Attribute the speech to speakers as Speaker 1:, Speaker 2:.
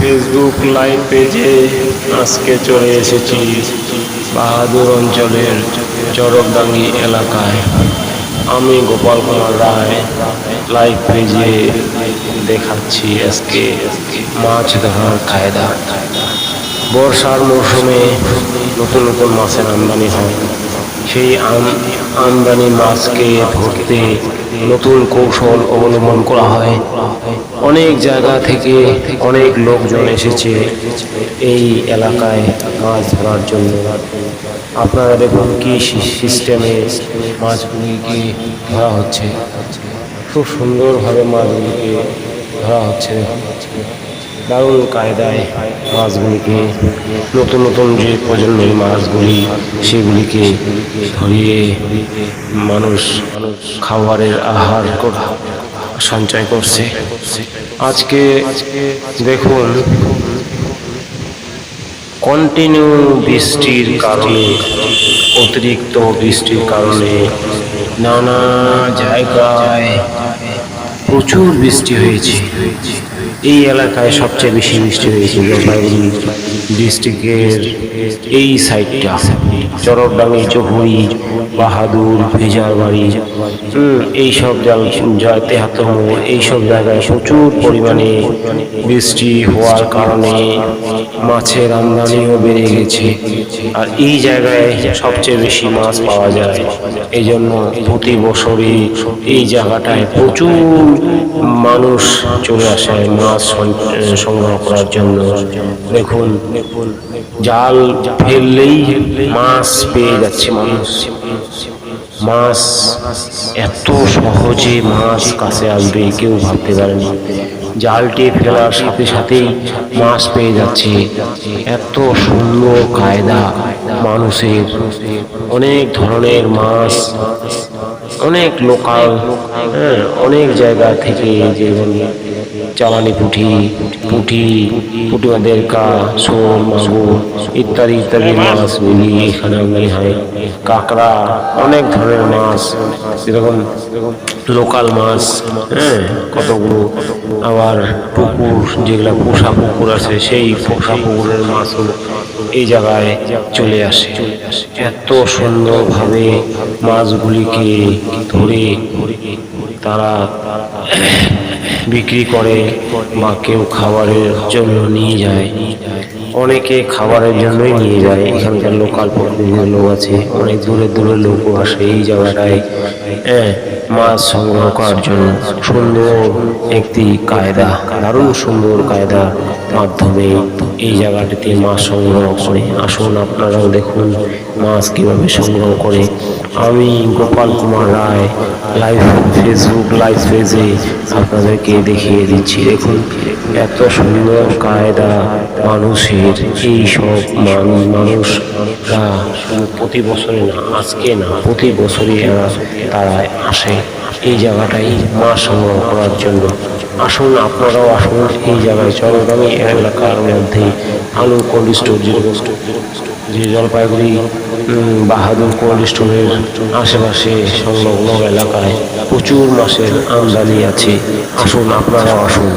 Speaker 1: Facebook live পেজে আজকে চলে এসেছি বাহাদুর অঞ্চলের চরকডাঙ্গি এলাকায়। আমি গোপাল কুমার রায় লাইভ পেজে দেখাচ্ছি আজকে মাছ ধরার কায়দা। বর্ষার মৌসুমে নতুন নতুন মাছের আমদানি হয়। সেই আম- আমদানি মাছকে ধরতে নতুন কৌশল অবলম্বন করা হয়। অনেক জায়গা থেকে অনেক লোকজন এসেছে এই এলাকায় মাছ ধরার জন্য। আপনারা দেখুন কি সিস্টেমে মাছগুলিকে ধরা হচ্ছে। খুব সুন্দরভাবে মাছগুলিকে ধরা হচ্ছে। দারুণ কায়দায় মাছগুলিকে নতুন নতুন যে প্রজন্মের মাছগুলি সেগুলিকে ধরিয়ে মানুষ খাবারের আহার কর- সঞ্চয় করছে। আজকে দেখুন কন্টিনিউ বৃষ্টির কারণে, অতিরিক্ত বৃষ্টির কারণে নানা জায়গায় প্রচুর বৃষ্টি হয়েছে। এই এলাকায় সবচেয়ে বেশি বৃষ্টি হয়েছে জলপাইগুড়ি ডিস্ট্রিক্টের এই সাইডটা। চরকডাঙ্গি চৌহুড়ি বাহাদুর ভেজারবাড়ি হুম, এইসব জায়গাতে হাতম এইসব জায়গায় প্রচুর পরিমাণে বৃষ্টি হওয়ার কারণে মাছের আমদানিও বেড়ে গেছে। আর এই জায়গায় সবচেয়ে বেশি মাছ পাওয়া যায়। এই জন্য প্রতি বছরই এই জায়গাটায় প্রচুর মানুষ চলে আসে। মাছ সংগ্রহ করার জন্য। দেখুন, জাল ফেললেই মাছ পেয়ে যাচ্ছে মানুষ। মাছ এত সহজে মাছ কাছে আসবে, কেউ ভাবতে পারেনি জালটি ফেলার সাথে সাথেই মাছ পেয়ে যাচ্ছে। এত সুন্দর কায়দা মানুষের। অনেক ধরনের মাছ, অনেক লোকাল হ্যাঁ অনেক জায়গা থেকে যেমন চালানি পুঁটি পুঁটি পুঁটি দেরকা শোল, মাগুর, ইত্যাদি ইত্যাদি মাছগুলি এখানে আমদানি হয় কাঁকড়া, অনেক ধরনের মাছ, যেরকম লোকাল মাছ হ্যাঁ কতগুলো আবার পুকুর, যেগুলো পোষা পুকুর আছে, সেই পোষা পুকুরের মাছও এই জায়গায় চলে আসে। এত সুন্দরভাবে মাছগুলিকে ধরে তারা বিক্রি করে বা কেউ খাবারের জন্য নিয়ে যায়। অনেকে খাবারের জন্যই নিয়ে যায়। এখানকার লোকাল প্রতিনিধি লোক আছে, অনেক দূরে দূরে লোকও আসে এই জায়গাটায়। হ্যাঁ মাছ সংগ্রহ করার জন্য সুন্দর একটি কায়দা, দারুণ সুন্দর কায়দার মাধ্যমে এই জায়গাটিতে মাছ সংগ্রহ করে। আসুন আপনারাও দেখুন মাছ কীভাবে সংগ্রহ করে। আমি Gopal Kumar Roy live Facebook live পেজে আপনাদেরকে দেখিয়ে দিচ্ছি। দেখুন এত সুন্দর কায়দা মানুষের, এই সব মানুষরা প্রতি বছরে না, আজকে না, প্রতি বছরই তারা আসে। এই জায়গাটাই মা সংগ্রহ করার জন্য। আসুন আপনারাও আসুন এই জায়গায় চরগামী এলাকার মধ্যে আলু কোল্ড স্টোর যেরকম যে জলপাইগুড়ি বাহাদুর কোল্ড স্টোরের আশেপাশে সংলগ্ন এলাকায় প্রচুর মাসের আমদানি আছে। আসুন, আপনারাও আসুন।